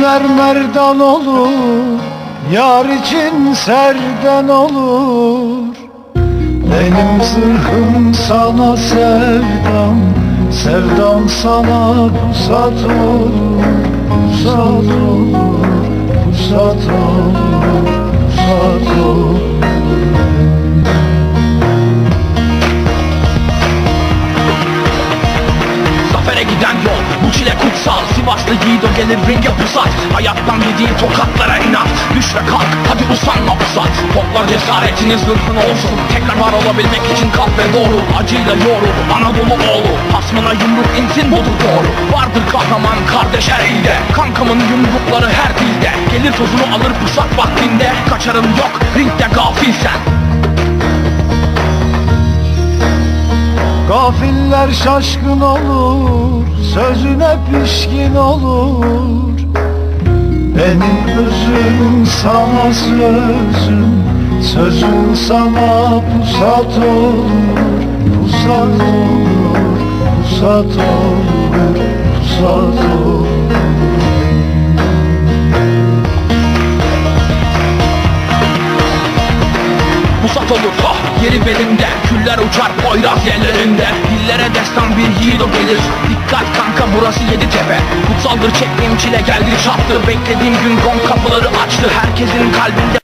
Gözler merdan olur Yar için serden olur. Benim zırhım sana sevdam Sevdam sana pusat olur Pusat olur Pusat olur Pusat olur Gelir ringe pusat Hayattan yediğin tokatlara inat. Düş ve kalk hadi usanma pusat Toplar cesaretini zırhın olsun. Tekrar var olabilmek için kalk ve doğru. Acıyla yoğrul Anadolu oğlu. Hasmına yumruk insin budur doğru. Vardır kahraman kardeş her ilde. Kankamın yumrukları her dilde. Gelir tozunu alır pusat vaktinde. Kaçarın yok ringde gafil sen. Gafiller şaşkın olur pişkin olur. Benim özüm sana sözüm Sözüm sana pusat olur. Pusat olur Pusat olur Pusat olur Musat olur ha! Yeri belimde Küller uçar Poyraz yerlerinde. Dillere destan bir yiğido gelir. Dikkat kanka burası yedi tepe. Kutsaldır çektiğim çile geldi çattı. Beklediğim gün gong kapıları açtı. Herkesin kalbinde